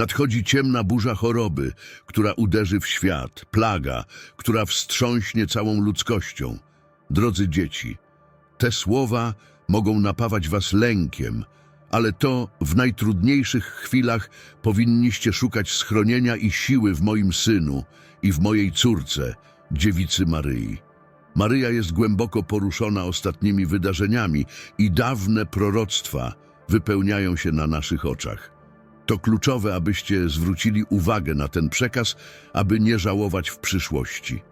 Nadchodzi ciemna burza choroby, która uderzy w świat, plaga, która wstrząśnie całą ludzkością. Drodzy dzieci, te słowa mogą napawać was lękiem, ale to w najtrudniejszych chwilach powinniście szukać schronienia i siły w moim synu i w mojej córce, dziewicy Maryi. Maryja jest głęboko poruszona ostatnimi wydarzeniami i dawne proroctwa wypełniają się na naszych oczach. To kluczowe, abyście zwrócili uwagę na ten przekaz, aby nie żałować w przyszłości.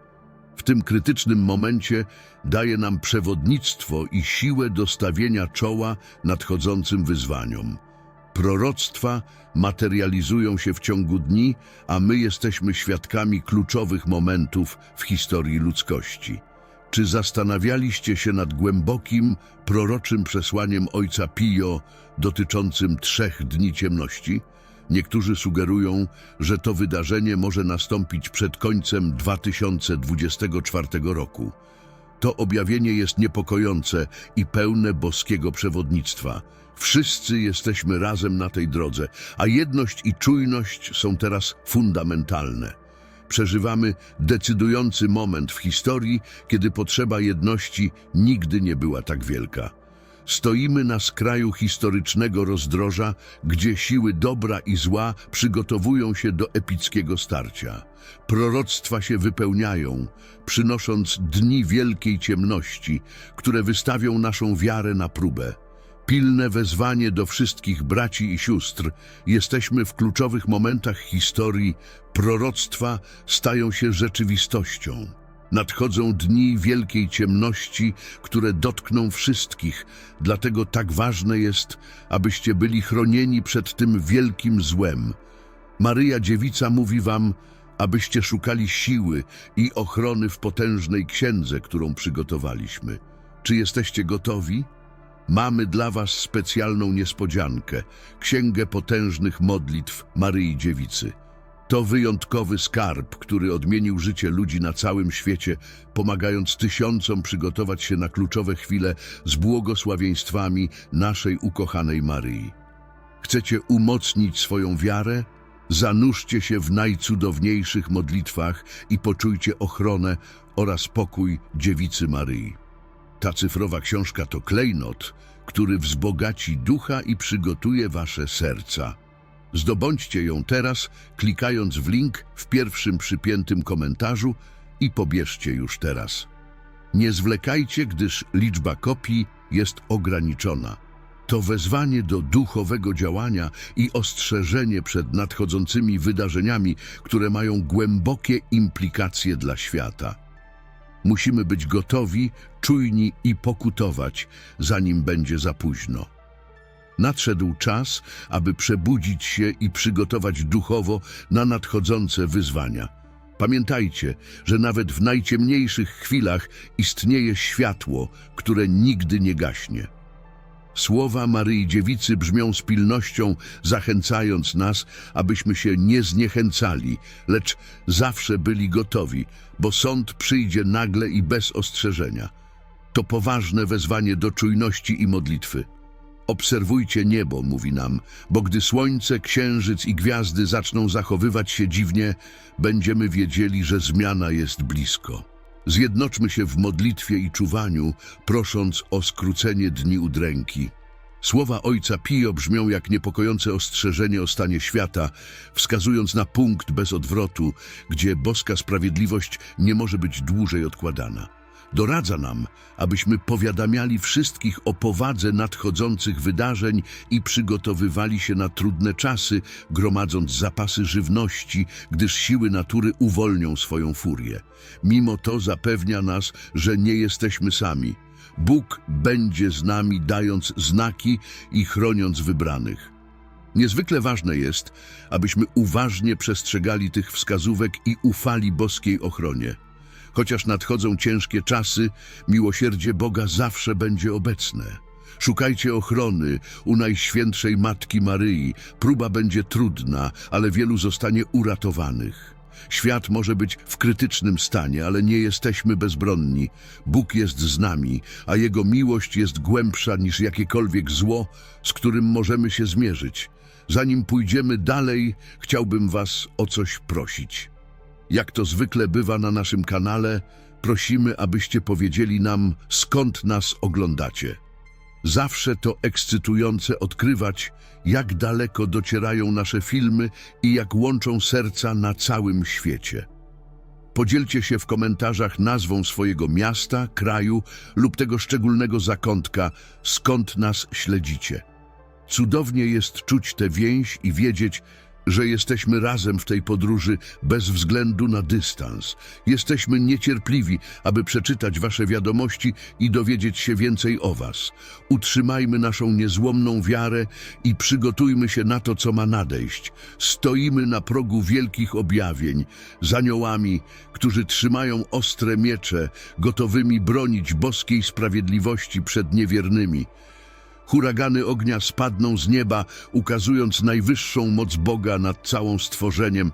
W tym krytycznym momencie daje nam przewodnictwo i siłę do stawienia czoła nadchodzącym wyzwaniom. Proroctwa materializują się w ciągu dni, a my jesteśmy świadkami kluczowych momentów w historii ludzkości. Czy zastanawialiście się nad głębokim, proroczym przesłaniem ojca Pio dotyczącym trzech dni ciemności? Niektórzy sugerują, że to wydarzenie może nastąpić przed końcem 2024 roku. To objawienie jest niepokojące i pełne boskiego przewodnictwa. Wszyscy jesteśmy razem na tej drodze, a jedność i czujność są teraz fundamentalne. Przeżywamy decydujący moment w historii, kiedy potrzeba jedności nigdy nie była tak wielka. Stoimy na skraju historycznego rozdroża, gdzie siły dobra i zła przygotowują się do epickiego starcia. Proroctwa się wypełniają, przynosząc dni wielkiej ciemności, które wystawią naszą wiarę na próbę. Pilne wezwanie do wszystkich braci i sióstr. Jesteśmy w kluczowych momentach historii. Proroctwa stają się rzeczywistością. Nadchodzą dni wielkiej ciemności, które dotkną wszystkich, dlatego tak ważne jest, abyście byli chronieni przed tym wielkim złem. Maryja Dziewica mówi wam, abyście szukali siły i ochrony w potężnej księdze, którą przygotowaliśmy. Czy jesteście gotowi? Mamy dla Was specjalną niespodziankę Księgę Potężnych Modlitw Maryi Dziewicy. To wyjątkowy skarb, który odmienił życie ludzi na całym świecie, pomagając tysiącom przygotować się na kluczowe chwile z błogosławieństwami naszej ukochanej Maryi. Chcecie umocnić swoją wiarę? Zanurzcie się w najcudowniejszych modlitwach i poczujcie ochronę oraz pokój Dziewicy Maryi. Ta cyfrowa książka to klejnot, który wzbogaci ducha i przygotuje wasze serca. Zdobądźcie ją teraz, klikając w link w pierwszym przypiętym komentarzu i pobierzcie już teraz. Nie zwlekajcie, gdyż liczba kopii jest ograniczona. To wezwanie do duchowego działania i ostrzeżenie przed nadchodzącymi wydarzeniami, które mają głębokie implikacje dla świata. Musimy być gotowi, czujni i pokutować, zanim będzie za późno. Nadszedł czas, aby przebudzić się i przygotować duchowo na nadchodzące wyzwania. Pamiętajcie, że nawet w najciemniejszych chwilach istnieje światło, które nigdy nie gaśnie. Słowa Maryi Dziewicy brzmią z pilnością, zachęcając nas, abyśmy się nie zniechęcali, lecz zawsze byli gotowi, bo sąd przyjdzie nagle i bez ostrzeżenia. To poważne wezwanie do czujności i modlitwy. Obserwujcie niebo, mówi nam, bo gdy słońce, księżyc i gwiazdy zaczną zachowywać się dziwnie, będziemy wiedzieli, że zmiana jest blisko. Zjednoczmy się w modlitwie i czuwaniu, prosząc o skrócenie dni udręki. Słowa Ojca Pio brzmią jak niepokojące ostrzeżenie o stanie świata, wskazując na punkt bez odwrotu, gdzie boska sprawiedliwość nie może być dłużej odkładana. Doradza nam, abyśmy powiadamiali wszystkich o powadze nadchodzących wydarzeń i przygotowywali się na trudne czasy, gromadząc zapasy żywności, gdyż siły natury uwolnią swoją furię. Mimo to zapewnia nas, że nie jesteśmy sami. Bóg będzie z nami, dając znaki i chroniąc wybranych. Niezwykle ważne jest, abyśmy uważnie przestrzegali tych wskazówek i ufali boskiej ochronie. Chociaż nadchodzą ciężkie czasy, miłosierdzie Boga zawsze będzie obecne. Szukajcie ochrony u Najświętszej Matki Maryi. Próba będzie trudna, ale wielu zostanie uratowanych. Świat może być w krytycznym stanie, ale nie jesteśmy bezbronni. Bóg jest z nami, a Jego miłość jest głębsza niż jakiekolwiek zło, z którym możemy się zmierzyć. Zanim pójdziemy dalej, chciałbym Was o coś prosić. Jak to zwykle bywa na naszym kanale, prosimy, abyście powiedzieli nam, skąd nas oglądacie. Zawsze to ekscytujące odkrywać, jak daleko docierają nasze filmy i jak łączą serca na całym świecie. Podzielcie się w komentarzach nazwą swojego miasta, kraju lub tego szczególnego zakątka, skąd nas śledzicie. Cudownie jest czuć tę więź i wiedzieć, że jesteśmy razem w tej podróży bez względu na dystans. Jesteśmy niecierpliwi, aby przeczytać Wasze wiadomości i dowiedzieć się więcej o Was. Utrzymajmy naszą niezłomną wiarę i przygotujmy się na to, co ma nadejść. Stoimy na progu wielkich objawień, z aniołami, którzy trzymają ostre miecze, gotowymi bronić boskiej sprawiedliwości przed niewiernymi. Huragany ognia spadną z nieba, ukazując najwyższą moc Boga nad całą stworzeniem,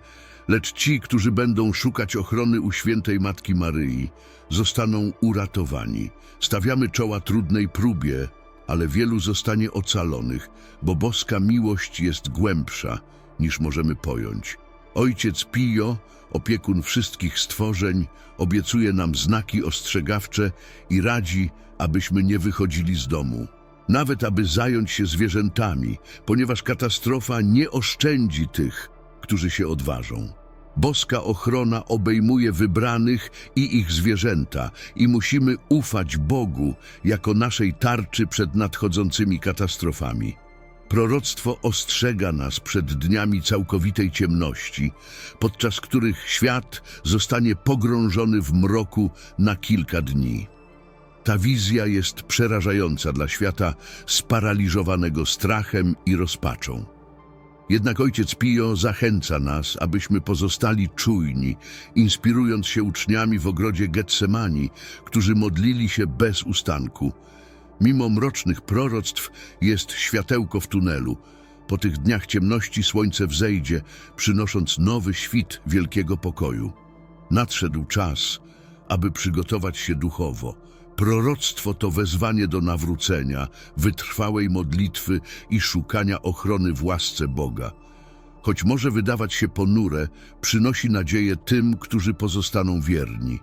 lecz ci, którzy będą szukać ochrony u świętej Matki Maryi, zostaną uratowani. Stawiamy czoła trudnej próbie, ale wielu zostanie ocalonych, bo boska miłość jest głębsza, niż możemy pojąć. Ojciec Pio, opiekun wszystkich stworzeń, obiecuje nam znaki ostrzegawcze i radzi, abyśmy nie wychodzili z domu nawet aby zająć się zwierzętami, ponieważ katastrofa nie oszczędzi tych, którzy się odważą. Boska ochrona obejmuje wybranych i ich zwierzęta i musimy ufać Bogu jako naszej tarczy przed nadchodzącymi katastrofami. Proroctwo ostrzega nas przed dniami całkowitej ciemności, podczas których świat zostanie pogrążony w mroku na kilka dni. Ta wizja jest przerażająca dla świata sparaliżowanego strachem i rozpaczą. Jednak ojciec Pio zachęca nas, abyśmy pozostali czujni, inspirując się uczniami w ogrodzie Getsemani, którzy modlili się bez ustanku. Mimo mrocznych proroctw jest światełko w tunelu. Po tych dniach ciemności słońce wzejdzie, przynosząc nowy świt wielkiego pokoju. Nadszedł czas, aby przygotować się duchowo. Proroctwo to wezwanie do nawrócenia, wytrwałej modlitwy i szukania ochrony w łasce Boga. Choć może wydawać się ponure, przynosi nadzieję tym, którzy pozostaną wierni.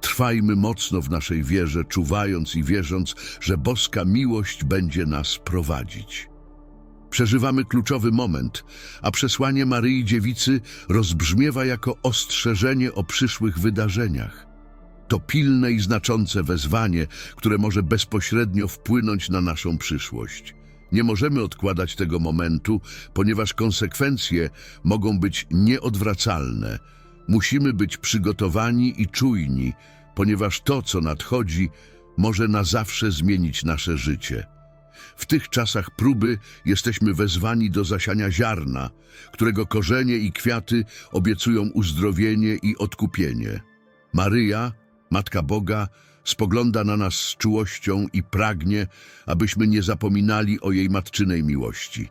Trwajmy mocno w naszej wierze, czuwając i wierząc, że boska miłość będzie nas prowadzić. Przeżywamy kluczowy moment, a przesłanie Maryi Dziewicy rozbrzmiewa jako ostrzeżenie o przyszłych wydarzeniach. To pilne i znaczące wezwanie, które może bezpośrednio wpłynąć na naszą przyszłość. Nie możemy odkładać tego momentu, ponieważ konsekwencje mogą być nieodwracalne. Musimy być przygotowani i czujni, ponieważ to, co nadchodzi, może na zawsze zmienić nasze życie. W tych czasach próby jesteśmy wezwani do zasiania ziarna, którego korzenie i kwiaty obiecują uzdrowienie i odkupienie. Maryja, Matka Boga, spogląda na nas z czułością i pragnie, abyśmy nie zapominali o jej matczynej miłości.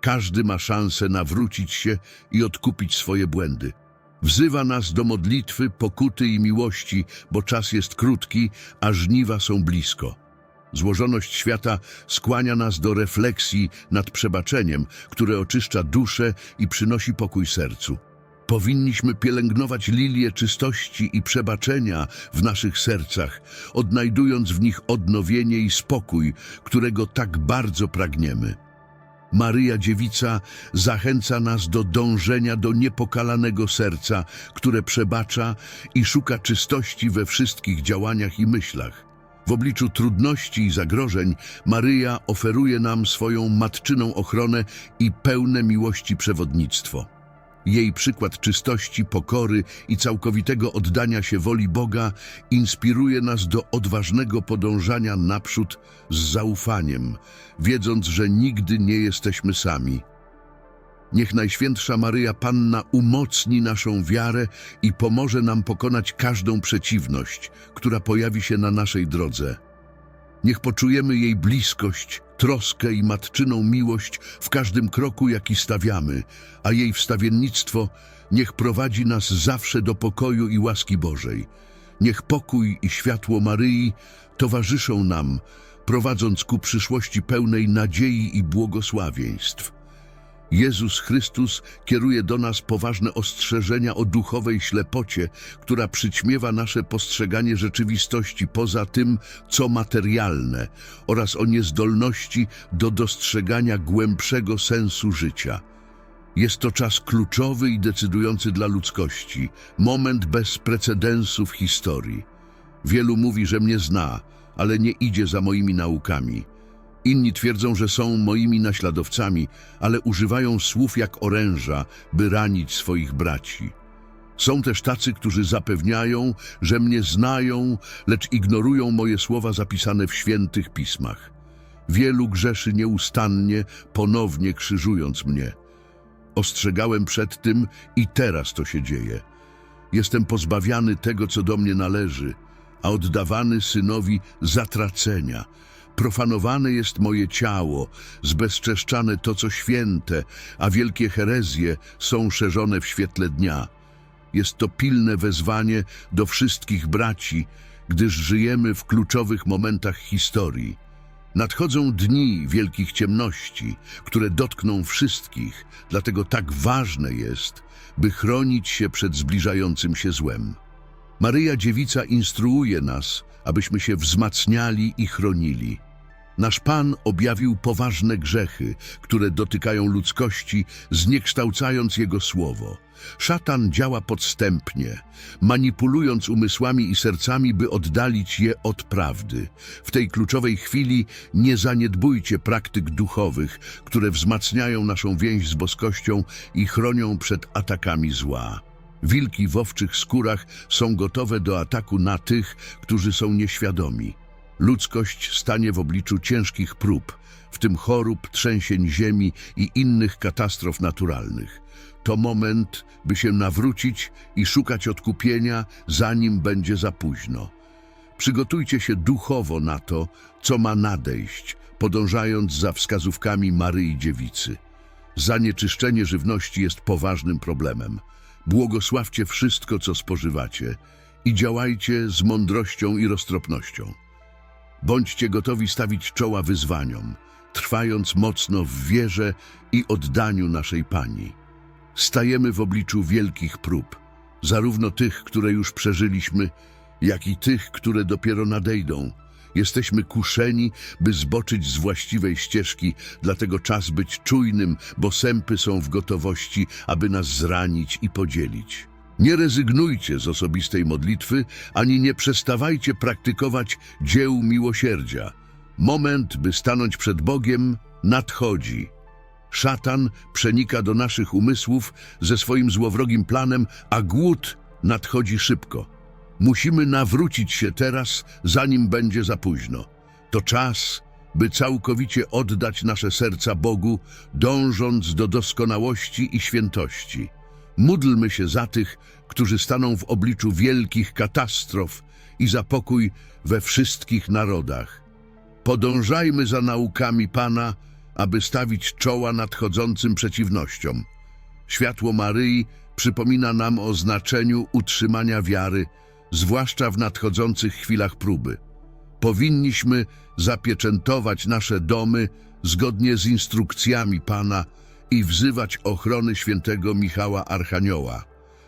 Każdy ma szansę nawrócić się i odkupić swoje błędy. Wzywa nas do modlitwy, pokuty i miłości, bo czas jest krótki, a żniwa są blisko. Złożoność świata skłania nas do refleksji nad przebaczeniem, które oczyszcza duszę i przynosi pokój sercu. Powinniśmy pielęgnować lilię czystości i przebaczenia w naszych sercach, odnajdując w nich odnowienie i spokój, którego tak bardzo pragniemy. Maryja Dziewica zachęca nas do dążenia do niepokalanego serca, które przebacza i szuka czystości we wszystkich działaniach i myślach. W obliczu trudności i zagrożeń Maryja oferuje nam swoją matczyną ochronę i pełne miłości przewodnictwo. Jej przykład czystości, pokory i całkowitego oddania się woli Boga inspiruje nas do odważnego podążania naprzód z zaufaniem, wiedząc, że nigdy nie jesteśmy sami. Niech Najświętsza Maryja Panna umocni naszą wiarę i pomoże nam pokonać każdą przeciwność, która pojawi się na naszej drodze. Niech poczujemy jej bliskość, troskę i matczyną miłość w każdym kroku, jaki stawiamy, a jej wstawiennictwo niech prowadzi nas zawsze do pokoju i łaski Bożej. Niech pokój i światło Maryi towarzyszą nam, prowadząc ku przyszłości pełnej nadziei i błogosławieństw. Jezus Chrystus kieruje do nas poważne ostrzeżenia o duchowej ślepocie, która przyćmiewa nasze postrzeganie rzeczywistości poza tym, co materialne, oraz o niezdolności do dostrzegania głębszego sensu życia. Jest to czas kluczowy i decydujący dla ludzkości, moment bez precedensu w historii. Wielu mówi, że mnie zna, ale nie idzie za moimi naukami. Inni twierdzą, że są moimi naśladowcami, ale używają słów jak oręża, by ranić swoich braci. Są też tacy, którzy zapewniają, że mnie znają, lecz ignorują moje słowa zapisane w świętych pismach. Wielu grzeszy nieustannie, ponownie krzyżując mnie. Ostrzegałem przed tym i teraz to się dzieje. Jestem pozbawiany tego, co do mnie należy, a oddawany synowi zatracenia. Profanowane jest moje ciało, zbezczeszczane to, co święte, a wielkie herezje są szerzone w świetle dnia. Jest to pilne wezwanie do wszystkich braci, gdyż żyjemy w kluczowych momentach historii. Nadchodzą dni wielkich ciemności, które dotkną wszystkich, dlatego tak ważne jest, by chronić się przed zbliżającym się złem. Maryja Dziewica instruuje nas, abyśmy się wzmacniali i chronili. Nasz Pan objawił poważne grzechy, które dotykają ludzkości, zniekształcając Jego słowo. Szatan działa podstępnie, manipulując umysłami i sercami, by oddalić je od prawdy. W tej kluczowej chwili nie zaniedbujcie praktyk duchowych, które wzmacniają naszą więź z boskością i chronią przed atakami zła. Wilki w owczych skórach są gotowe do ataku na tych, którzy są nieświadomi. Ludzkość stanie w obliczu ciężkich prób, w tym chorób, trzęsień ziemi i innych katastrof naturalnych. To moment, by się nawrócić i szukać odkupienia, zanim będzie za późno. Przygotujcie się duchowo na to, co ma nadejść, podążając za wskazówkami Maryi Dziewicy. Zanieczyszczenie żywności jest poważnym problemem. Błogosławcie wszystko, co spożywacie i działajcie z mądrością i roztropnością. Bądźcie gotowi stawić czoła wyzwaniom, trwając mocno w wierze i oddaniu naszej Pani. Stajemy w obliczu wielkich prób, zarówno tych, które już przeżyliśmy, jak i tych, które dopiero nadejdą. Jesteśmy kuszeni, by zboczyć z właściwej ścieżki, dlatego czas być czujnym, bo sępy są w gotowości, aby nas zranić i podzielić. Nie rezygnujcie z osobistej modlitwy, ani nie przestawajcie praktykować dzieł miłosierdzia. Moment, by stanąć przed Bogiem, nadchodzi. Szatan przenika do naszych umysłów ze swoim złowrogim planem, a głód nadchodzi szybko. Musimy nawrócić się teraz, zanim będzie za późno. To czas, by całkowicie oddać nasze serca Bogu, dążąc do doskonałości i świętości. Módlmy się za tych, którzy staną w obliczu wielkich katastrof i za pokój we wszystkich narodach. Podążajmy za naukami Pana, aby stawić czoła nadchodzącym przeciwnościom. Światło Maryi przypomina nam o znaczeniu utrzymania wiary, zwłaszcza w nadchodzących chwilach próby. Powinniśmy zapieczętować nasze domy zgodnie z instrukcjami Pana i wzywać ochrony świętego Michała Archanioła.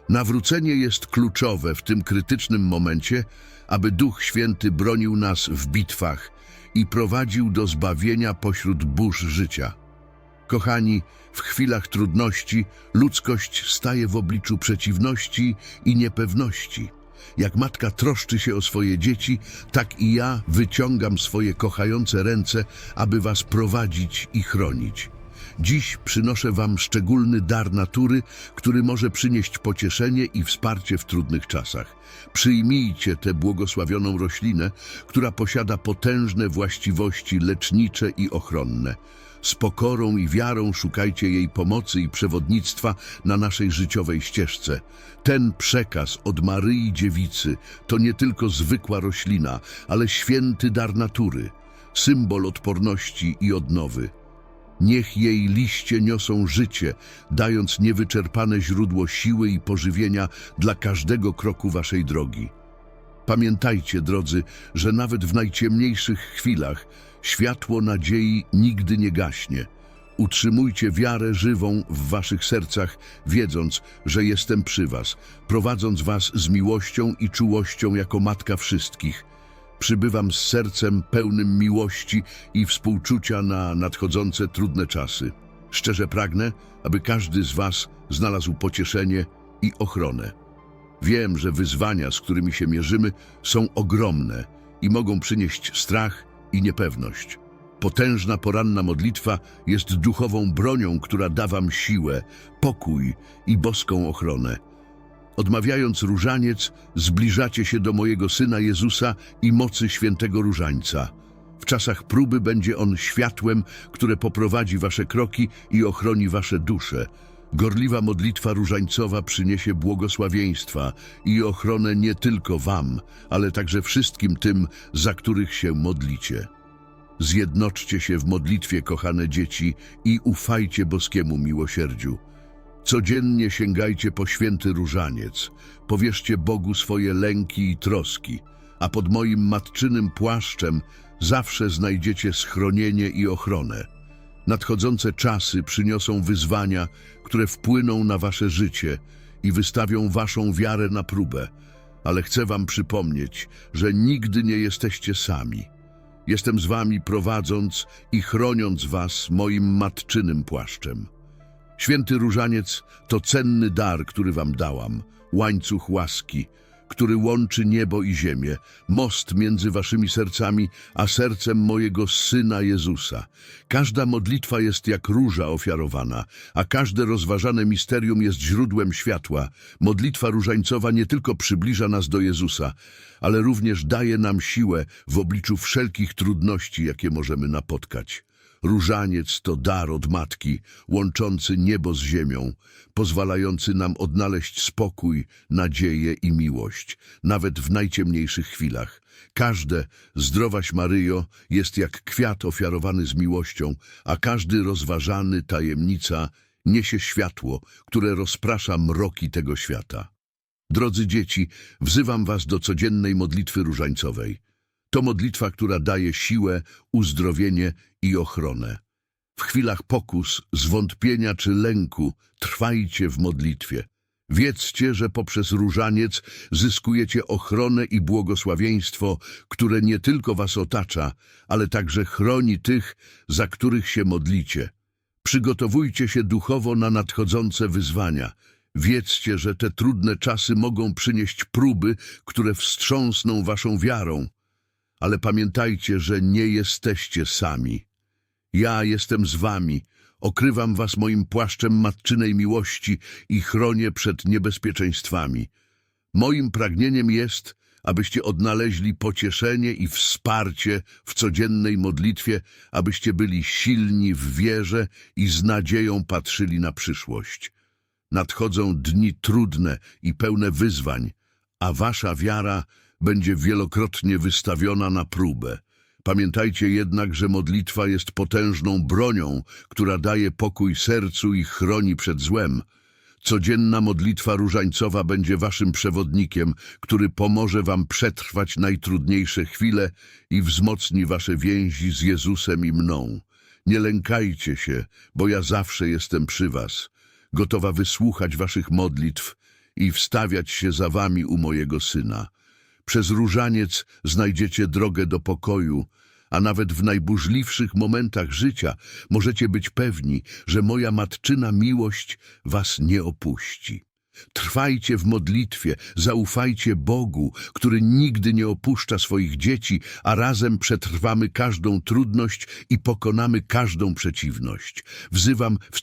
Nawrócenie jest kluczowe w tym krytycznym momencie, aby Duch Święty bronił nas w bitwach i prowadził do zbawienia pośród burz życia. Kochani, w chwilach trudności ludzkość staje w obliczu przeciwności i niepewności. Jak matka troszczy się o swoje dzieci, tak i ja wyciągam swoje kochające ręce, aby was prowadzić i chronić. Dziś przynoszę wam szczególny dar natury, który może przynieść pocieszenie i wsparcie w trudnych czasach. Przyjmijcie tę błogosławioną roślinę, która posiada potężne właściwości lecznicze i ochronne. Z pokorą i wiarą szukajcie jej pomocy i przewodnictwa na naszej życiowej ścieżce. Ten przekaz od Maryi Dziewicy to nie tylko zwykła roślina, ale święty dar natury, symbol odporności i odnowy. Niech jej liście niosą życie, dając niewyczerpane źródło siły i pożywienia dla każdego kroku waszej drogi. Pamiętajcie, drodzy, że nawet w najciemniejszych chwilach światło nadziei nigdy nie gaśnie. Utrzymujcie wiarę żywą w waszych sercach, wiedząc, że jestem przy was, prowadząc was z miłością i czułością jako matka wszystkich. Przybywam z sercem pełnym miłości i współczucia na nadchodzące trudne czasy. Szczerze pragnę, aby każdy z was znalazł pocieszenie i ochronę. Wiem, że wyzwania, z którymi się mierzymy, są ogromne i mogą przynieść strach i niepewność. Potężna poranna modlitwa jest duchową bronią, która da wam siłę, pokój i boską ochronę. Odmawiając różaniec, zbliżacie się do mojego Syna Jezusa i mocy świętego różańca. W czasach próby będzie On światłem, które poprowadzi wasze kroki i ochroni wasze dusze. Gorliwa modlitwa różańcowa przyniesie błogosławieństwa i ochronę nie tylko wam, ale także wszystkim tym, za których się modlicie. Zjednoczcie się w modlitwie, kochane dzieci, i ufajcie boskiemu miłosierdziu. Codziennie sięgajcie po święty różaniec, powierzcie Bogu swoje lęki i troski, a pod moim matczynym płaszczem zawsze znajdziecie schronienie i ochronę. Nadchodzące czasy przyniosą wyzwania, które wpłyną na wasze życie i wystawią waszą wiarę na próbę, ale chcę wam przypomnieć, że nigdy nie jesteście sami. Jestem z wami prowadząc i chroniąc was moim matczynym płaszczem. Święty Różaniec to cenny dar, który wam dałam, łańcuch łaski, który łączy niebo i ziemię, most między waszymi sercami, a sercem mojego Syna Jezusa. Każda modlitwa jest jak róża ofiarowana, a każde rozważane misterium jest źródłem światła. Modlitwa różańcowa nie tylko przybliża nas do Jezusa, ale również daje nam siłę w obliczu wszelkich trudności, jakie możemy napotkać. Różaniec to dar od Matki, łączący niebo z ziemią, pozwalający nam odnaleźć spokój, nadzieję i miłość, nawet w najciemniejszych chwilach. Każde, zdrowaś Maryjo, jest jak kwiat ofiarowany z miłością, a każdy rozważany tajemnica niesie światło, które rozprasza mroki tego świata. Drodzy dzieci, wzywam was do codziennej modlitwy różańcowej. To modlitwa, która daje siłę, uzdrowienie i ochronę. W chwilach pokus, zwątpienia czy lęku trwajcie w modlitwie. Wiedzcie, że poprzez różaniec zyskujecie ochronę i błogosławieństwo, które nie tylko was otacza, ale także chroni tych, za których się modlicie. Przygotowujcie się duchowo na nadchodzące wyzwania. Wiedzcie, że te trudne czasy mogą przynieść próby, które wstrząsną waszą wiarą. Ale pamiętajcie, że nie jesteście sami. Ja jestem z wami, okrywam was moim płaszczem matczynej miłości i chronię przed niebezpieczeństwami. Moim pragnieniem jest, abyście odnaleźli pocieszenie i wsparcie w codziennej modlitwie, abyście byli silni w wierze i z nadzieją patrzyli na przyszłość. Nadchodzą dni trudne i pełne wyzwań, a wasza wiara będzie wielokrotnie wystawiona na próbę. Pamiętajcie jednak, że modlitwa jest potężną bronią, która daje pokój sercu i chroni przed złem. Codzienna modlitwa różańcowa będzie waszym przewodnikiem, który pomoże wam przetrwać najtrudniejsze chwile i wzmocni wasze więzi z Jezusem i mną. Nie lękajcie się, bo ja zawsze jestem przy was, gotowa wysłuchać waszych modlitw i wstawiać się za wami u mojego Syna. Przez różaniec znajdziecie drogę do pokoju, a nawet w najburzliwszych momentach życia możecie być pewni, że moja matczyna miłość was nie opuści. Trwajcie w modlitwie, zaufajcie Bogu, który nigdy nie opuszcza swoich dzieci, a razem przetrwamy każdą trudność i pokonamy każdą przeciwność. Wzywam w